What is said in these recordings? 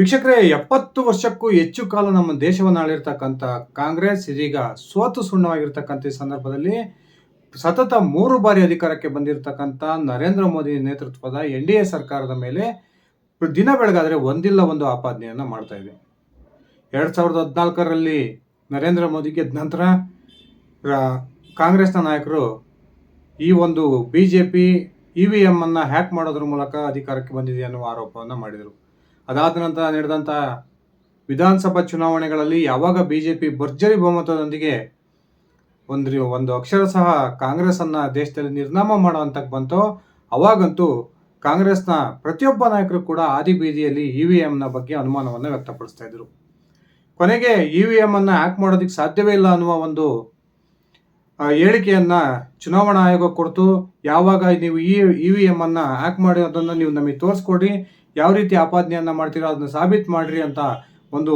ವೀಕ್ಷಕರೇ, ಎಪ್ಪತ್ತು ವರ್ಷಕ್ಕೂ ಹೆಚ್ಚು ಕಾಲ ನಮ್ಮ ದೇಶವನ್ನು ಆಳಿರ್ತಕ್ಕಂಥ ಕಾಂಗ್ರೆಸ್, ಇದೀಗ ಸೋತು ಸುಣ್ಣವಾಗಿರ್ತಕ್ಕಂಥ ಈ ಸಂದರ್ಭದಲ್ಲಿ ಸತತ ಮೂರು ಬಾರಿ ಅಧಿಕಾರಕ್ಕೆ ಬಂದಿರತಕ್ಕಂಥ ನರೇಂದ್ರ ಮೋದಿ ನೇತೃತ್ವದ ಎನ್ ಡಿ ಎ ಸರ್ಕಾರದ ಮೇಲೆ ದಿನ ಬೆಳಗಾದರೆ ಒಂದಿಲ್ಲ ಒಂದು ಆಪಾದನೆಯನ್ನು ಮಾಡ್ತಾ ಇದೆ. ಎರಡು ಸಾವಿರದ ಹದಿನಾಲ್ಕರಲ್ಲಿ ನರೇಂದ್ರ ಮೋದಿ ಗೆದ್ದ ನಂತರ ಕಾಂಗ್ರೆಸ್ನ ನಾಯಕರು ಈ ಒಂದು B J P E V M ಅನ್ನು ಹ್ಯಾಕ್ ಮಾಡೋದ್ರ ಮೂಲಕ ಅಧಿಕಾರಕ್ಕೆ ಬಂದಿದೆ ಅನ್ನುವ ಆರೋಪವನ್ನು ಮಾಡಿದರು. ಅದಾದ ನಂತರ ನಡೆದಂಥ ವಿಧಾನಸಭಾ ಚುನಾವಣೆಗಳಲ್ಲಿ ಯಾವಾಗ ಬಿ ಜೆ ಪಿ ಭರ್ಜರಿ ಬಹುಮತದೊಂದಿಗೆ ಒಂದು ಒಂದು ಅಕ್ಷರ ಸಹ ಕಾಂಗ್ರೆಸ್ಸನ್ನು ದೇಶದಲ್ಲಿ ನಿರ್ನಾಮ ಮಾಡುವಂತ ಬಂತೋ, ಅವಾಗಂತೂ ಕಾಂಗ್ರೆಸ್ನ ಪ್ರತಿಯೊಬ್ಬ ನಾಯಕರು ಕೂಡ ಆದಿ ಬೀದಿಯಲ್ಲಿ ಇ ವಿ ಎಮ್ನ ಬಗ್ಗೆ ಅನುಮಾನವನ್ನು ವ್ಯಕ್ತಪಡಿಸ್ತಾ ಇದ್ರು. ಕೊನೆಗೆ ಇ ವಿ ಎಮ್ಮನ್ನು ಹ್ಯಾಕ್ ಮಾಡೋದಕ್ಕೆ ಸಾಧ್ಯವೇ ಇಲ್ಲ ಅನ್ನುವ ಒಂದು ಹೇಳಿಕೆಯನ್ನು ಚುನಾವಣಾ ಆಯೋಗ ಕೊಡ್ತು. ಯಾವಾಗ ನೀವು ಈ ಇ ವಿ ಎಮ್ಮನ್ನು ಅನ್ನ ಮಾಡಿ ಅದನ್ನು ನೀವು ನಮಗೆ ತೋರಿಸ್ಕೊಡ್ರಿ. ಯಾವ ರೀತಿ ಆಪಾದನೆಯನ್ನ ಮಾಡ್ತೀರೋ ಅದನ್ನ ಸಾಬೀತು ಮಾಡ್ರಿ ಅಂತ ಒಂದು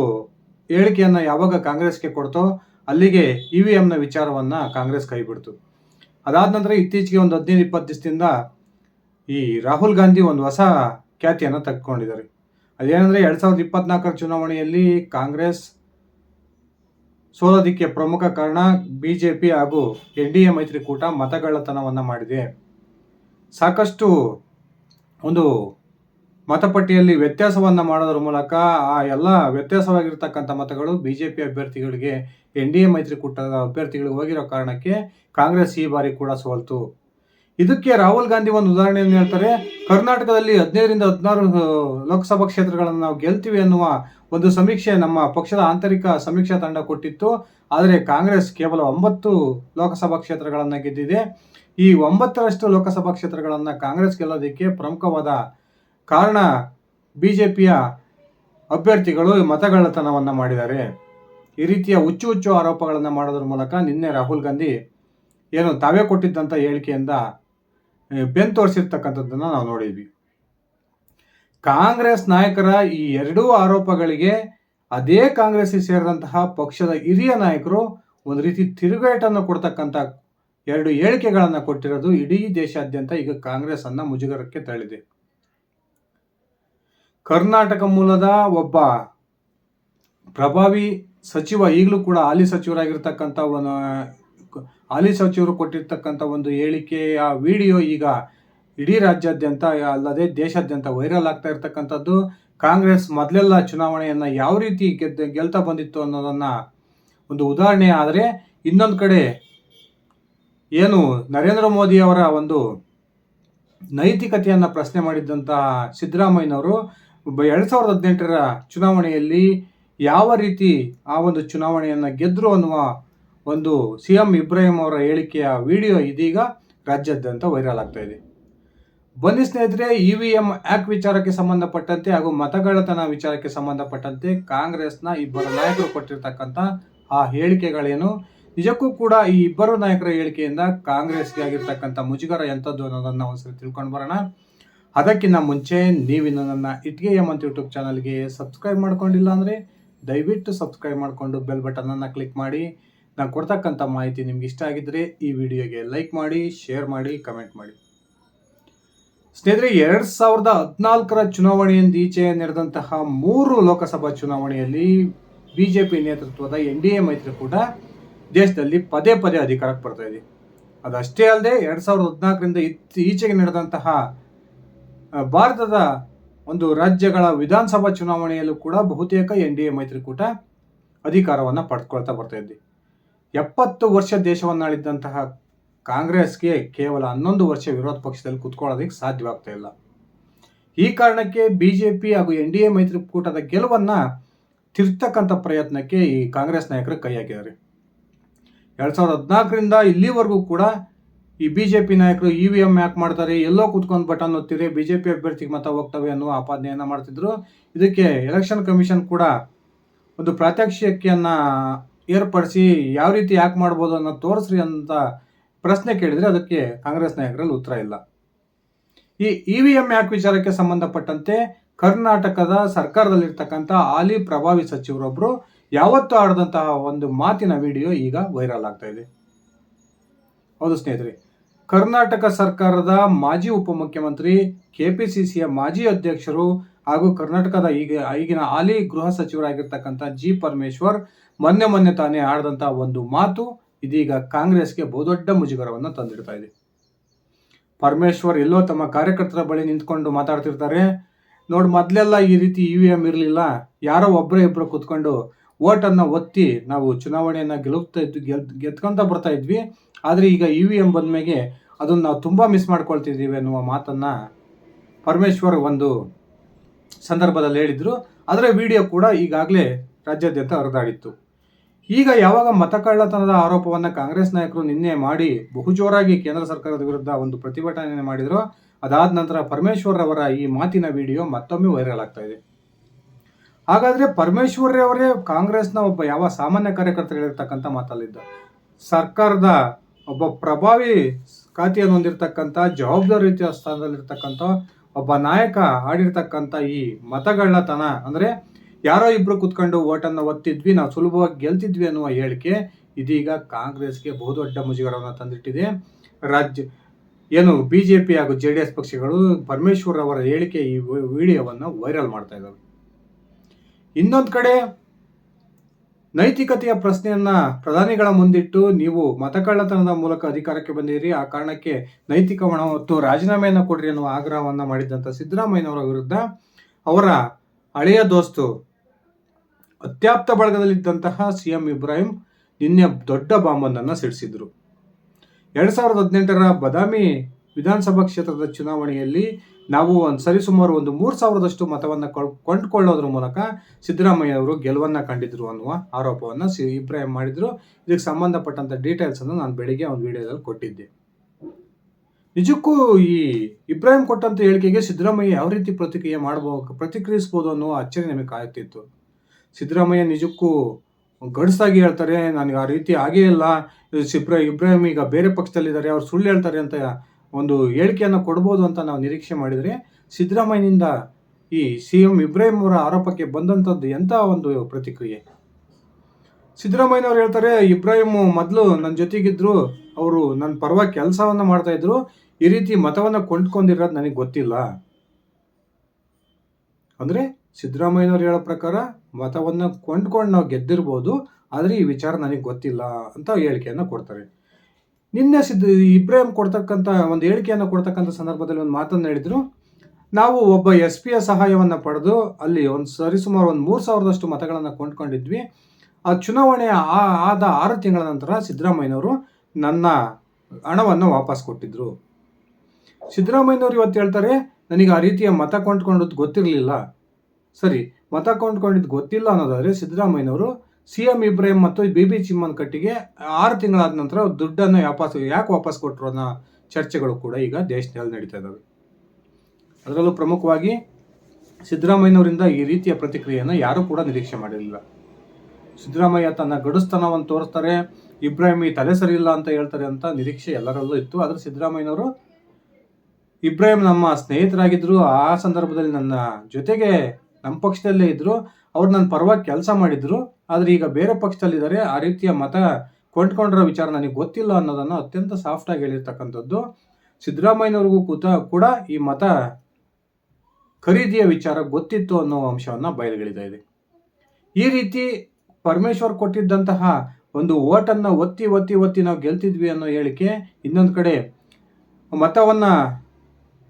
ಹೇಳಿಕೆಯನ್ನು ಯಾವಾಗ ಕಾಂಗ್ರೆಸ್ಗೆ ಕೊಡ್ತೋ ಅಲ್ಲಿಗೆ ಇ ವಿ ಎಮ್ನ ವಿಚಾರವನ್ನ ಕಾಂಗ್ರೆಸ್ ಕೈ ಬಿಡ್ತು. ಅದಾದ ನಂತರ ಇತ್ತೀಚೆಗೆ ಒಂದು ಹದಿನೈದು, ಇಪ್ಪತ್ತು ದಿವಸದಿಂದ ಈ ರಾಹುಲ್ ಗಾಂಧಿ ಒಂದು ಹೊಸ ಖ್ಯಾತಿಯನ್ನು ತೆಗೆದುಕೊಂಡಿದ್ದಾರೆ. ಅದೇನೆಂದ್ರೆ ಎರಡು ಸಾವಿರದ ಇಪ್ಪತ್ನಾಲ್ಕರ ಚುನಾವಣೆಯಲ್ಲಿ ಕಾಂಗ್ರೆಸ್ ಸೋಲೋದಕ್ಕೆ ಪ್ರಮುಖ ಕಾರಣ ಬಿಜೆಪಿ ಹಾಗೂ ಎನ್ ಡಿ ಎ ಮೈತ್ರಿಕೂಟ ಮತಗಳ್ಳತನವನ್ನು ಮಾಡಿದೆ. ಸಾಕಷ್ಟು ಒಂದು ಮತಪಟ್ಟಿಯಲ್ಲಿ ವ್ಯತ್ಯಾಸವನ್ನು ಮಾಡೋದ್ರ ಮೂಲಕ ಆ ಎಲ್ಲ ವ್ಯತ್ಯಾಸವಾಗಿರ್ತಕ್ಕಂಥ ಮತಗಳು ಬಿಜೆಪಿ ಅಭ್ಯರ್ಥಿಗಳಿಗೆ, ಎನ್ ಡಿ ಎ ಮೈತ್ರಿಕೂಟದ ಅಭ್ಯರ್ಥಿಗಳಿಗೆ ಹೋಗಿರೋ ಕಾರಣಕ್ಕೆ ಕಾಂಗ್ರೆಸ್ ಈ ಬಾರಿ ಕೂಡ ಸೋಲ್ತು. ಇದಕ್ಕೆ ರಾಹುಲ್ ಗಾಂಧಿ ಒಂದು ಉದಾಹರಣೆಯನ್ನು ಹೇಳ್ತಾರೆ, ಕರ್ನಾಟಕದಲ್ಲಿ ಹದಿನೈದರಿಂದ ಹದಿನಾರು ಲೋಕಸಭಾ ಕ್ಷೇತ್ರಗಳನ್ನು ನಾವು ಗೆಲ್ತೀವಿ ಅನ್ನುವ ಒಂದು ಸಮೀಕ್ಷೆ ನಮ್ಮ ಪಕ್ಷದ ಆಂತರಿಕ ಸಮೀಕ್ಷಾ ತಂಡ ಕೊಟ್ಟಿತ್ತು. ಆದರೆ ಕಾಂಗ್ರೆಸ್ ಕೇವಲ ಒಂಬತ್ತು ಲೋಕಸಭಾ ಕ್ಷೇತ್ರಗಳನ್ನು ಗೆದ್ದಿದೆ. ಈ ಒಂಬತ್ತರಷ್ಟು ಲೋಕಸಭಾ ಕ್ಷೇತ್ರಗಳನ್ನು ಕಾಂಗ್ರೆಸ್ ಗೆಲ್ಲೋದಕ್ಕೆ ಪ್ರಮುಖವಾದ ಕಾರಣ ಬಿಜೆಪಿಯ ಅಭ್ಯರ್ಥಿಗಳು ಮತಗಳ್ಳತನವನ್ನು ಮಾಡಿದ್ದಾರೆ. ಈ ರೀತಿಯ ಹುಚ್ಚು ಹುಚ್ಚು ಆರೋಪಗಳನ್ನು ಮಾಡೋದ್ರ ಮೂಲಕ ನಿನ್ನೆ ರಾಹುಲ್ ಗಾಂಧಿ ಏನು ತಾವೇ ಕೊಟ್ಟಿದ್ದಂಥ ಹೇಳಿಕೆಯಿಂದ ಬೆನ್ ತೋರಿಸಿರ್ತಕ್ಕಂಥದ್ದನ್ನು ನಾವು ನೋಡಿದ್ವಿ. ಕಾಂಗ್ರೆಸ್ ನಾಯಕರ ಈ ಎರಡೂ ಆರೋಪಗಳಿಗೆ ಅದೇ ಕಾಂಗ್ರೆಸ್ಗೆ ಸೇರಿದಂತಹ ಪಕ್ಷದ ಹಿರಿಯ ನಾಯಕರು ಒಂದು ರೀತಿ ತಿರುಗೇಟನ್ನು ಕೊಡ್ತಕ್ಕಂಥ ಎರಡು ಹೇಳಿಕೆಗಳನ್ನು ಕೊಟ್ಟಿರೋದು ಇಡೀ ದೇಶಾದ್ಯಂತ ಈಗ ಕಾಂಗ್ರೆಸ್ ಅನ್ನ ಮುಜುಗರಕ್ಕೆ ತಳ್ಳಿದೆ. ಕರ್ನಾಟಕ ಮೂಲದ ಒಬ್ಬ ಪ್ರಭಾವಿ ಸಚಿವ, ಈಗಲೂ ಕೂಡ ಹಾಲಿ ಸಚಿವರಾಗಿರ್ತಕ್ಕಂಥ ಒಂದು ಹಾಲಿ ಸಚಿವರು ಕೊಟ್ಟಿರ್ತಕ್ಕಂಥ ಒಂದು ಹೇಳಿಕೆಯ ವಿಡಿಯೋ ಈಗ ಇಡೀ ರಾಜ್ಯಾದ್ಯಂತ ಅಲ್ಲದೆ ದೇಶಾದ್ಯಂತ ವೈರಲ್ ಆಗ್ತಾ ಇರ್ತಕ್ಕಂಥದ್ದು. ಕಾಂಗ್ರೆಸ್ ಮೊದಲೆಲ್ಲ ಚುನಾವಣೆಯನ್ನು ಯಾವ ರೀತಿ ಗೆದ್ದ, ಗೆಲ್ತಾ ಬಂದಿತ್ತು ಅನ್ನೋದನ್ನು ಒಂದು ಉದಾಹರಣೆ. ಆದರೆ ಇನ್ನೊಂದು ಕಡೆ ಏನು ನರೇಂದ್ರ ಮೋದಿ ಅವರ ಒಂದು ನೈತಿಕತೆಯನ್ನು ಪ್ರಶ್ನೆ ಮಾಡಿದ್ದಂತಹ ಸಿದ್ದರಾಮಯ್ಯನವರು ಎರಡು ಸಾವಿರದ ಹದಿನೆಂಟರ ಚುನಾವಣೆಯಲ್ಲಿ ಯಾವ ರೀತಿ ಆ ಒಂದು ಚುನಾವಣೆಯನ್ನು ಗೆದ್ರು ಅನ್ನುವ ಒಂದು ಸಿ ಎಂ ಇಬ್ರಾಹಿಂ ಅವರ ಹೇಳಿಕೆಯ ವಿಡಿಯೋ ಇದೀಗ ರಾಜ್ಯಾದ್ಯಂತ ವೈರಲ್ ಆಗ್ತಾ ಇದೆ. ಬನ್ನಿ ಸ್ನೇಹಿತರೆ ಇ ವಿ ಎಂ ಆ್ಯಕ್ಟ್ ವಿಚಾರಕ್ಕೆ ಸಂಬಂಧಪಟ್ಟಂತೆ ಹಾಗೂ ಮತಗಳತನ ವಿಚಾರಕ್ಕೆ ಸಂಬಂಧಪಟ್ಟಂತೆ ಕಾಂಗ್ರೆಸ್ನ ಇಬ್ಬರು ನಾಯಕರು ಕೊಟ್ಟಿರ್ತಕ್ಕಂಥ ಆ ಹೇಳಿಕೆಗಳೇನು? ನಿಜಕ್ಕೂ ಕೂಡ ಈ ಇಬ್ಬರು ನಾಯಕರ ಹೇಳಿಕೆಯಿಂದ ಕಾಂಗ್ರೆಸ್ಗೆ ಆಗಿರ್ತಕ್ಕಂಥ ಮುಜುಗರ ಎಂಥದ್ದು ಅನ್ನೋದನ್ನ ಒಂದ್ಸರಿ ತಿಳ್ಕೊಂಡು ಬರೋಣ. ಅದಕ್ಕಿಂತ ಮುಂಚೆ ನೀವಿನ್ನು ನನ್ನ ಇಟ್ಗೆ ಅಂತ ಯೂಟ್ಯೂಬ್ ಚಾನಲ್ಗೆ ಸಬ್ಸ್ಕ್ರೈಬ್ ಮಾಡ್ಕೊಂಡಿಲ್ಲ ಅಂದರೆ ದಯವಿಟ್ಟು ಸಬ್ಸ್ಕ್ರೈಬ್ ಮಾಡಿಕೊಂಡು ಬೆಲ್ ಬಟನನ್ನು ಕ್ಲಿಕ್ ಮಾಡಿ. ನಾನು ಕೊಡ್ತಕ್ಕಂಥ ಮಾಹಿತಿ ನಿಮ್ಗೆ ಇಷ್ಟ ಆಗಿದ್ದರೆ ಈ ವಿಡಿಯೋಗೆ ಲೈಕ್ ಮಾಡಿ, ಶೇರ್ ಮಾಡಿ, ಕಮೆಂಟ್ ಮಾಡಿ. ಸ್ನೇಹಿತರೆ, ಎರಡು ಸಾವಿರದ ಹದಿನಾಲ್ಕರ ಚುನಾವಣೆಯಿಂದ ಈಚೆ ನಡೆದಂತಹ ಮೂರು ಲೋಕಸಭಾ ಚುನಾವಣೆಯಲ್ಲಿ ಬಿ ಜೆ ಪಿ ನೇತೃತ್ವದ ಎನ್ ಡಿ ಎ ಮೈತ್ರಿಕೂಟ ದೇಶದಲ್ಲಿ ಪದೇ ಪದೇ ಅಧಿಕಾರಕ್ಕೆ ಬರ್ತಾ ಇದೆ. ಅದಷ್ಟೇ ಅಲ್ಲದೆ ಎರಡು ಸಾವಿರದ ಹದಿನಾಲ್ಕರಿಂದ ಇತ್ತೀಚೆಗೆ ಈಚೆಗೆ ನಡೆದಂತಹ ಭಾರತದ ಒಂದು ರಾಜ್ಯಗಳ ವಿಧಾನಸಭಾ ಚುನಾವಣೆಯಲ್ಲೂ ಕೂಡ ಬಹುತೇಕ ಎನ್ ಡಿ ಎ ಮೈತ್ರಿಕೂಟ ಅಧಿಕಾರವನ್ನು ಪಡ್ಕೊಳ್ತಾ ಬರ್ತಾ ಇದ್ದೆ. ಎಪ್ಪತ್ತು ವರ್ಷ ದೇಶವನ್ನಾಳಿದ್ದಂತಹ ಕಾಂಗ್ರೆಸ್ಗೆ ಕೇವಲ ಹನ್ನೊಂದು ವರ್ಷ ವಿರೋಧ ಪಕ್ಷದಲ್ಲಿ ಕುತ್ಕೊಳ್ಳೋದಕ್ಕೆ ಸಾಧ್ಯವಾಗ್ತಾ ಇಲ್ಲ. ಈ ಕಾರಣಕ್ಕೆ ಬಿ ಜೆ ಪಿ ಹಾಗೂ ಎನ್ ಡಿ ಎ ಮೈತ್ರಿಕೂಟದ ಗೆಲುವನ್ನ ತಿರ್ತಕ್ಕಂಥ ಪ್ರಯತ್ನಕ್ಕೆ ಈ ಕಾಂಗ್ರೆಸ್ ನಾಯಕರು ಕೈ ಹಾಕಿದ್ದಾರೆ ಎರಡ್ ಸಾವಿರದ ಹದಿನಾಲ್ಕರಿಂದ ಇಲ್ಲಿವರೆಗೂ ಕೂಡ ಈ ಬಿಜೆಪಿ ನಾಯಕರು ಇ ವಿ ಎಂ ಯಾಕೆ ಮಾಡ್ತಾರೆ, ಎಲ್ಲೋ ಕುತ್ಕೊಂಡು ಬಟನ್ ಒತ್ತಿರಿ ಪಿ ಅಭ್ಯರ್ಥಿಗೆ ಮತ ಹೋಗ್ತವೆ ಅನ್ನುವ ಆಪಾದನೆಯನ್ನ ಮಾಡ್ತಿದ್ರು. ಇದಕ್ಕೆ ಎಲೆಕ್ಷನ್ ಕಮಿಷನ್ ಕೂಡ ಒಂದು ಪ್ರಾತ್ಯಕ್ಷಿಕೆಯನ್ನ ಏರ್ಪಡಿಸಿ ಯಾವ ರೀತಿ ಯಾಕೆ ಮಾಡ್ಬೋದು ಅನ್ನೋ ತೋರಿಸ್ರಿ ಅಂತ ಪ್ರಶ್ನೆ ಕೇಳಿದ್ರೆ ಅದಕ್ಕೆ ಕಾಂಗ್ರೆಸ್ ನಾಯಕರಲ್ಲಿ ಉತ್ತರ ಇಲ್ಲ. ಈ ಇ ವಿ ಎಂ ಯಾಕೆ ವಿಚಾರಕ್ಕೆ ಸಂಬಂಧಪಟ್ಟಂತೆ ಕರ್ನಾಟಕದ ಸರ್ಕಾರದಲ್ಲಿರ್ತಕ್ಕಂಥ ಹಾಲಿ ಪ್ರಭಾವಿ ಸಚಿವರೊಬ್ಬರು ಯಾವತ್ತೂ ಆಡದಂತಹ ಒಂದು ಮಾತಿನ ವಿಡಿಯೋ ಈಗ ವೈರಲ್ ಆಗ್ತಾ ಇದೆ. ಹೌದು ಸ್ನೇಹಿತರೆ ಕರ್ನಾಟಕ ಸರ್ಕಾರದ ಮಾಜಿ ಉಪಮುಖ್ಯಮಂತ್ರಿ ಕೆಪಿಸಿಸಿಯ ಮಾಜಿ ಅಧ್ಯಕ್ಷರು ಹಾಗೂ ಕರ್ನಾಟಕದ ಈಗ ಈಗಿನ ಹಾಲಿ ಗೃಹ ಸಚಿವರಾಗಿರ್ತಕ್ಕಂಥ ಜಿ ಪರಮೇಶ್ವರ್ ಮೊನ್ನೆ ಮೊನ್ನೆ ತಾನೇ ಆಡಿದಂಥ ಒಂದು ಮಾತು ಇದೀಗ ಕಾಂಗ್ರೆಸ್ಗೆ ಬಹುದೊಡ್ಡ ಮುಜುಗರವನ್ನು ತಂದಿಡ್ತಾ ಇದೆ. ಪರಮೇಶ್ವರ್ ಎಲ್ಲೋ ತಮ್ಮ ಕಾರ್ಯಕರ್ತರ ಬಳಿ ನಿಂತ್ಕೊಂಡು ಮಾತಾಡ್ತಿರ್ತಾರೆ. ನೋಡಿ ಮೊದಲೆಲ್ಲ ಈ ರೀತಿ ಇ ವಿ ಎಂ ಇರಲಿಲ್ಲ. ಯಾರೋ ಒಬ್ಬರೇ ಇಬ್ಬರು ಕೂತ್ಕೊಂಡು ಓಟನ್ನು ಒತ್ತಿ ನಾವು ಚುನಾವಣೆಯನ್ನು ಗೆಲುವ್ತಾ ಇದ್ದು ಗೆಲ್ ಗೆದ್ಕೊಂತ ಬರ್ತಾ ಇದ್ವಿ. ಆದರೆ ಈಗ ಇ ವಿ ಎಂ ಬಂದಮೇಲೆ ಅದನ್ನು ನಾವು ತುಂಬ ಮಿಸ್ ಮಾಡ್ಕೊಳ್ತಿದ್ದೀವಿ ಅನ್ನುವ ಮಾತನ್ನು ಪರಮೇಶ್ವರ್ ಒಂದು ಸಂದರ್ಭದಲ್ಲಿ ಹೇಳಿದರು. ಅದರ ವಿಡಿಯೋ ಕೂಡ ಈಗಾಗಲೇ ರಾಜ್ಯಾದ್ಯಂತ ಹರಿದಾಡಿತ್ತು ಈಗ ಯಾವಾಗ ಮತಕಳ್ಳತನದ ಆರೋಪವನ್ನು ಕಾಂಗ್ರೆಸ್ ನಾಯಕರು ನಿನ್ನೆ ಮಾಡಿ ಬಹುಜೋರಾಗಿ ಕೇಂದ್ರ ಸರ್ಕಾರದ ವಿರುದ್ಧ ಒಂದು ಪ್ರತಿಭಟನೆ ಮಾಡಿದ್ರು, ಅದಾದ ನಂತರ ಪರಮೇಶ್ವರ್ ಅವರ ಈ ಮಾತಿನ ವಿಡಿಯೋ ಮತ್ತೊಮ್ಮೆ ವೈರಲ್ ಆಗ್ತಾ ಇದೆ. ಹಾಗಾದ್ರೆ ಪರಮೇಶ್ವರ್ ಅವರೇ ಕಾಂಗ್ರೆಸ್ನ ಒಬ್ಬ ಯಾವ ಸಾಮಾನ್ಯ ಕಾರ್ಯಕರ್ತರು ಹೇಳಿರ್ತಕ್ಕಂಥ ಮಾತಲ್ಲಿದ್ದ. ಸರ್ಕಾರದ ಒಬ್ಬ ಪ್ರಭಾವಿ ಖಾತೆಯನ್ನು ಹೊಂದಿರತಕ್ಕಂಥ ಜವಾಬ್ದಾರಿಯುತ ಸ್ಥಾನದಲ್ಲಿರ್ತಕ್ಕಂಥ ಒಬ್ಬ ನಾಯಕ ಆಡಿರ್ತಕ್ಕಂಥ ಈ ಮತಗಳ್ಳತನ ಅಂದರೆ ಯಾರೋ ಇಬ್ರು ಕುತ್ಕೊಂಡು ಓಟನ್ನು ಒತ್ತಿದ್ವಿ, ನಾವು ಸುಲಭವಾಗಿ ಗೆಲ್ತಿದ್ವಿ ಅನ್ನುವ ಹೇಳಿಕೆ ಇದೀಗ ಕಾಂಗ್ರೆಸ್ಗೆ ಬಹುದೊಡ್ಡ ಮುಜುಗರವನ್ನು ತಂದಿಟ್ಟಿದೆ. ರಾಜ್ಯ, ಏನು ಬಿ ಜೆ ಪಿ ಹಾಗೂ ಜೆ ಡಿ ಎಸ್ ಪಕ್ಷಗಳು ಪರಮೇಶ್ವರ್ ಅವರ ಹೇಳಿಕೆ ಈ ವಿಡಿಯೋವನ್ನು ವೈರಲ್ ಮಾಡ್ತಾ ಇದ್ದಾವೆ. ಇನ್ನೊಂದು ಕಡೆ ನೈತಿಕತೆಯ ಪ್ರಶ್ನೆಯನ್ನ ಪ್ರಧಾನಿಗಳ ಮುಂದಿಟ್ಟು ನೀವು ಮತಕಳ್ಳತನದ ಮೂಲಕ ಅಧಿಕಾರಕ್ಕೆ ಬಂದಿರಿ, ಆ ಕಾರಣಕ್ಕೆ ನೈತಿಕ ಹೊಣ ಮತ್ತು ರಾಜೀನಾಮೆಯನ್ನು ಕೊಡ್ರಿ ಅನ್ನುವ ಆಗ್ರಹವನ್ನ ಮಾಡಿದ್ದಂಥ ಸಿದ್ದರಾಮಯ್ಯನವರ ವಿರುದ್ಧ ಅವರ ಹಳೆಯ ದೋಸ್ತು, ಅತ್ಯಾಪ್ತ ಬಳಗದಲ್ಲಿದ್ದಂತಹ ಸಿ ಎಂ ಇಬ್ರಾಹಿಂ ನಿನ್ನೆ ದೊಡ್ಡ ಬಾಂಬೊಂದನ್ನು ಸಿಡಿಸಿದ್ರು. ಎರಡ್ ಸಾವಿರದ ಹದಿನೆಂಟರ ಬದಾಮಿ ವಿಧಾನಸಭಾ ಕ್ಷೇತ್ರದ ಚುನಾವಣೆಯಲ್ಲಿ ನಾವು ಒಂದು ಸರಿಸುಮಾರು ಒಂದು ಮೂರು ಸಾವಿರದಷ್ಟು ಮತವನ್ನು ಕೊಂಡ್ಕೊಳ್ಳೋದ್ರ ಮೂಲಕ ಸಿದ್ದರಾಮಯ್ಯ ಅವರು ಗೆಲುವನ್ನು ಕಂಡಿದ್ರು ಅನ್ನುವ ಆರೋಪವನ್ನು ಸಿ ಇಬ್ರಾಹಿಂ ಮಾಡಿದ್ರು. ಇದಕ್ಕೆ ಸಂಬಂಧಪಟ್ಟಂಥ ಡೀಟೇಲ್ಸ್ ಅನ್ನು ನಾನು ಬೆಳಿಗ್ಗೆ ಒಂದು ವಿಡಿಯೋದಲ್ಲಿ ಕೊಟ್ಟಿದ್ದೆ. ನಿಜಕ್ಕೂ ಈ ಇಬ್ರಾಹಿಂ ಕೊಟ್ಟಂತ ಹೇಳಿಕೆಗೆ ಸಿದ್ದರಾಮಯ್ಯ ಯಾವ ರೀತಿ ಪ್ರತಿಕ್ರಿಯೆ ಮಾಡಬಹುದು ಪ್ರತಿಕ್ರಿಯಿಸ್ಬೋದು ಅನ್ನುವ ಅಚ್ಚರಿ ನಮಗೆ ಕಾಯುತ್ತಿತ್ತು ಸಿದ್ದರಾಮಯ್ಯ ನಿಜಕ್ಕೂ ಗಡಸಾಗಿ ಹೇಳ್ತಾರೆ, ನನಗೆ ಆ ರೀತಿ ಆಗೇ ಇಲ್ಲ. ಸಿಬ್ರ ಇಬ್ರಾಹಿಂ ಈಗ ಬೇರೆ ಪಕ್ಷದಲ್ಲಿದ್ದಾರೆ, ಅವ್ರು ಸುಳ್ಳು ಹೇಳ್ತಾರೆ ಅಂತ ಒಂದು ಹೇಳಿಕೆಯನ್ನು ಕೊಡ್ಬೋದು ಅಂತ ನಾವು ನಿರೀಕ್ಷೆ ಮಾಡಿದರೆ ಸಿದ್ದರಾಮಯ್ಯನಿಂದ ಈ ಸಿ ಎಂ ಇಬ್ರಾಹಿಂ ಅವರ ಆರೋಪಕ್ಕೆ ಬಂದಂಥದ್ದು ಎಂಥ ಒಂದು ಪ್ರತಿಕ್ರಿಯೆ? ಸಿದ್ದರಾಮಯ್ಯನವ್ರು ಹೇಳ್ತಾರೆ, ಇಬ್ರಾಹಿಮು ಮೊದಲು ನನ್ನ ಜೊತೆಗಿದ್ರು, ಅವರು ನನ್ನ ಪರವಾಗಿ ಕೆಲಸವನ್ನು ಮಾಡ್ತಾ ಇದ್ರು, ಈ ರೀತಿ ಮತವನ್ನು ಕೊಂಡ್ಕೊಂಡಿರೋದು ನನಗೆ ಗೊತ್ತಿಲ್ಲ. ಅಂದರೆ ಸಿದ್ದರಾಮಯ್ಯನವ್ರು ಹೇಳೋ ಪ್ರಕಾರ ಮತವನ್ನು ಕೊಂಡ್ಕೊಂಡು ನಾವು ಗೆದ್ದಿರ್ಬೋದು, ಆದರೆ ಈ ವಿಚಾರ ನನಗೆ ಗೊತ್ತಿಲ್ಲ ಅಂತ ಹೇಳಿಕೆಯನ್ನು ಕೊಡ್ತಾರೆ. ನಿನ್ನೆ ಸಿದ್ಧ ಇಬ್ರಾಹಿಂ ಕೊಡ್ತಕ್ಕಂಥ ಒಂದು ಹೇಳಿಕೆಯನ್ನು ಕೊಡ್ತಕ್ಕಂಥ ಸಂದರ್ಭದಲ್ಲಿ ಒಂದು ಮಾತನ್ನು ಹೇಳಿದರು. ನಾವು ಒಬ್ಬ ಎಸ್ ಪಿಯ ಸಹಾಯವನ್ನು ಪಡೆದು ಅಲ್ಲಿ ಒಂದು ಸರಿಸುಮಾರು ಒಂದು ಮೂರು ಸಾವಿರದಷ್ಟು ಮತಗಳನ್ನು ಕೊಂಡ್ಕೊಂಡಿದ್ವಿ. ಆ ಚುನಾವಣೆ ಆದ ಆರು ತಿಂಗಳ ನಂತರ ಸಿದ್ದರಾಮಯ್ಯನವರು ನನ್ನ ಹಣವನ್ನು ವಾಪಸ್ ಕೊಟ್ಟಿದ್ದರು ಸಿದ್ದರಾಮಯ್ಯನವರು ಇವತ್ತು ಹೇಳ್ತಾರೆ, ನನಗೆ ಆ ರೀತಿಯ ಮತ ಕೊಂಡ್ಕೊಂಡಿದ್ದು ಗೊತ್ತಿರಲಿಲ್ಲ. ಸರಿ, ಮತ ಕೊಂಡ್ಕೊಂಡಿದ್ದು ಗೊತ್ತಿಲ್ಲ ಅನ್ನೋದಾದರೆ ಸಿದ್ದರಾಮಯ್ಯನವರು ಸಿ ಎಂ ಇಬ್ರಾಹಿಂ ಮತ್ತು ಬಿ ಬಿ ಚಿಮ್ಮನ್ ಕಟ್ಟಿಗೆ ಆರು ತಿಂಗಳಾದ ನಂತರ ದುಡ್ಡನ್ನು ವಾಪಸ್ ಯಾಕೆ ವಾಪಸ್ ಕೊಟ್ಟರು ಅನ್ನೋ ಚರ್ಚೆಗಳು ಕೂಡ ಈಗ ದೇಶದಲ್ಲಿ ನಡೀತಾ ಇದ್ದಾವೆ ಅದರಲ್ಲೂ ಪ್ರಮುಖವಾಗಿ ಸಿದ್ದರಾಮಯ್ಯನವರಿಂದ ಈ ರೀತಿಯ ಪ್ರತಿಕ್ರಿಯೆಯನ್ನು ಯಾರೂ ಕೂಡ ನಿರೀಕ್ಷೆ ಮಾಡಿರಲಿಲ್ಲ. ಸಿದ್ದರಾಮಯ್ಯ ತನ್ನ ಗಡುಸ್ತನವನ್ನು ತೋರಿಸ್ತಾರೆ, ಇಬ್ರಾಹಿಂ ಈ ತಲೆ ಸರಿ ಇಲ್ಲ ಅಂತ ಹೇಳ್ತಾರೆ ಅಂತ ನಿರೀಕ್ಷೆ ಎಲ್ಲರಲ್ಲೂ ಇತ್ತು. ಆದರೆ ಸಿದ್ದರಾಮಯ್ಯನವರು ಇಬ್ರಾಹಿಂ ನಮ್ಮ ಸ್ನೇಹಿತರಾಗಿದ್ದರು ಆ ಸಂದರ್ಭದಲ್ಲಿ ನನ್ನ ಜೊತೆಗೆ ನಮ್ಮ ಪಕ್ಷದಲ್ಲೇ ಇದ್ದರು ಅವ್ರು ನನ್ನ ಪರವಾಗಿ ಕೆಲಸ ಮಾಡಿದ್ರು, ಆದರೆ ಈಗ ಬೇರೆ ಪಕ್ಷದಲ್ಲಿದ್ದಾರೆ, ಆ ರೀತಿಯ ಮತ ಕೊಂಡ್ಕೊಂಡಿರೋ ವಿಚಾರ ನನಗೆ ಗೊತ್ತಿಲ್ಲ ಅನ್ನೋದನ್ನು ಅತ್ಯಂತ ಸಾಫ್ಟಾಗಿ ಹೇಳಿರ್ತಕ್ಕಂಥದ್ದು. ಸಿದ್ದರಾಮಯ್ಯನವ್ರಿಗೂ ಕೂತ ಕೂಡ ಈ ಮತ ಖರೀದಿಯ ವಿಚಾರ ಗೊತ್ತಿತ್ತು ಅನ್ನೋ ಅಂಶವನ್ನು ಬಯಲುಗಳಿದೆ ಇದೆ ಈ ರೀತಿ ಪರಮೇಶ್ವರ್ ಕೊಟ್ಟಿದ್ದಂತಹ ಒಂದು ಓಟನ್ನು ಒತ್ತಿ ಒತ್ತಿ ಒತ್ತಿ ನಾವು ಗೆಲ್ತಿದ್ವಿ ಅನ್ನೋ ಹೇಳಿಕೆ ಇನ್ನೊಂದು ಕಡೆ ಮತವನ್ನು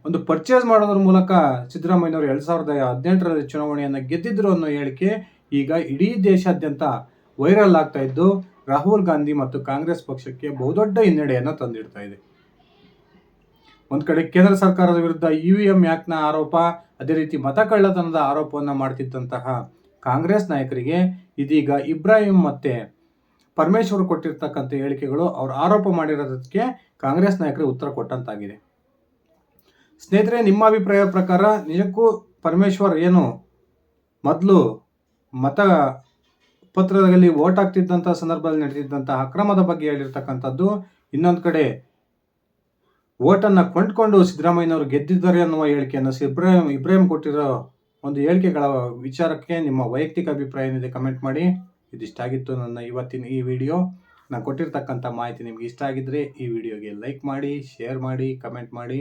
ಒಂದು ಪರ್ಚೇಸ್ ಮಾಡೋದ್ರ ಮೂಲಕ ಸಿದ್ದರಾಮಯ್ಯನವರು ಎರಡ್ ಸಾವಿರದ ಹದಿನೆಂಟರಲ್ಲಿ ಚುನಾವಣೆಯನ್ನು ಗೆದ್ದಿದ್ರು ಅನ್ನೋ ಹೇಳಿಕೆ ಈಗ ಇಡೀ ದೇಶಾದ್ಯಂತ ವೈರಲ್ ಆಗ್ತಾ ಇದ್ದು, ರಾಹುಲ್ ಗಾಂಧಿ ಮತ್ತು ಕಾಂಗ್ರೆಸ್ ಪಕ್ಷಕ್ಕೆ ಬಹುದೊಡ್ಡ ಹಿನ್ನಡೆಯನ್ನು ತಂದಿಡ್ತಾ ಇದೆ. ಒಂದು ಕಡೆ ಕೇಂದ್ರ ಸರ್ಕಾರದ ವಿರುದ್ಧ ವಿ ಎಂ ಆಕ್ಟ್ನ ಆರೋಪ, ಅದೇ ರೀತಿ ಮತ ಕಳ್ಳತನದ ಆರೋಪವನ್ನು ಮಾಡ್ತಿದ್ದಂತಹ ಕಾಂಗ್ರೆಸ್ ನಾಯಕರಿಗೆ ಇದೀಗ ಇಬ್ರಾಹಿಂ ಮತ್ತೆ ಪರಮೇಶ್ವರ್ ಕೊಟ್ಟಿರ್ತಕ್ಕಂಥ ಹೇಳಿಕೆಗಳು ಅವರು ಆರೋಪ ಮಾಡಿರೋದಕ್ಕೆ ಕಾಂಗ್ರೆಸ್ ನಾಯಕರು ಉತ್ತರ ಕೊಟ್ಟಂತಾಗಿದೆ. ಸ್ನೇಹಿತರೆ, ನಿಮ್ಮ ಅಭಿಪ್ರಾಯ ಪ್ರಕಾರ ನಿಜಕ್ಕೂ ಪರಮೇಶ್ವರ್ ಏನು ಮೊದಲು ಮತ ಪತ್ರದಲ್ಲಿ ಓಟ್ ಆಗ್ತಿದ್ದಂಥ ಸಂದರ್ಭದಲ್ಲಿ ನಡೆದಿದ್ದಂಥ ಅಕ್ರಮದ ಬಗ್ಗೆ ಹೇಳಿರ್ತಕ್ಕಂಥದ್ದು, ಇನ್ನೊಂದು ಕಡೆ ಓಟನ್ನು ಕೊಂಡ್ಕೊಂಡು ಸಿದ್ದರಾಮಯ್ಯನವರು ಗೆದ್ದಿದ್ದಾರೆ ಅನ್ನುವ ಹೇಳಿಕೆಯನ್ನು ಇಬ್ರಾಹಿಂ ಇಬ್ರಾಹಿಂ ಕೊಟ್ಟಿರೋ ಒಂದು ಹೇಳಿಕೆಗಳ ವಿಚಾರಕ್ಕೆ ನಿಮ್ಮ ವೈಯಕ್ತಿಕ ಅಭಿಪ್ರಾಯ ಏನಿದೆ ಕಮೆಂಟ್ ಮಾಡಿ. ಇದಿಷ್ಟಾಗಿತ್ತು ನನ್ನ ಇವತ್ತಿನ ಈ ವಿಡಿಯೋ. ನಾನು ಕೊಟ್ಟಿರ್ತಕ್ಕಂಥ ಮಾಹಿತಿ ನಿಮ್ಗೆ ಇಷ್ಟ ಆಗಿದ್ರೆ ಈ ವಿಡಿಯೋಗೆ ಲೈಕ್ ಮಾಡಿ, ಶೇರ್ ಮಾಡಿ, ಕಮೆಂಟ್ ಮಾಡಿ.